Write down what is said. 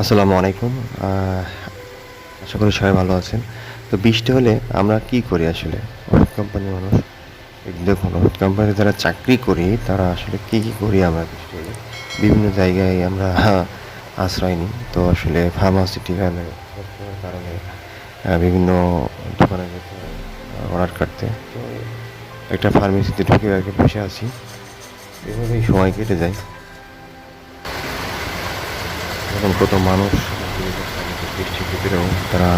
আসসালামু আলাইকুম। আশা করি সবাই ভালো আছেন। তো বৃষ্টি হলে আমরা কি করি আসলে? ওষুধ কোম্পানির মানুষ। দেখুন ওষুধ কোম্পানিতে যারা চাকরি করি, তারা আসলে কি কি করি আমরা বৃষ্টি হলে? বিভিন্ন জায়গায় আমরা আশ্রয় নিই। তো আসলে ফার্মাসিউটিক্যাল কারণে বিভিন্ন দোকানে যেতে অর্ডার কাটতে। তো একটা ফার্মেসিতে ঢুকে আর কি বসে আছি। এভাবেই সময় কেটে যায়। এখন কত মানুষ। বৃষ্টির ভিতরেও তারা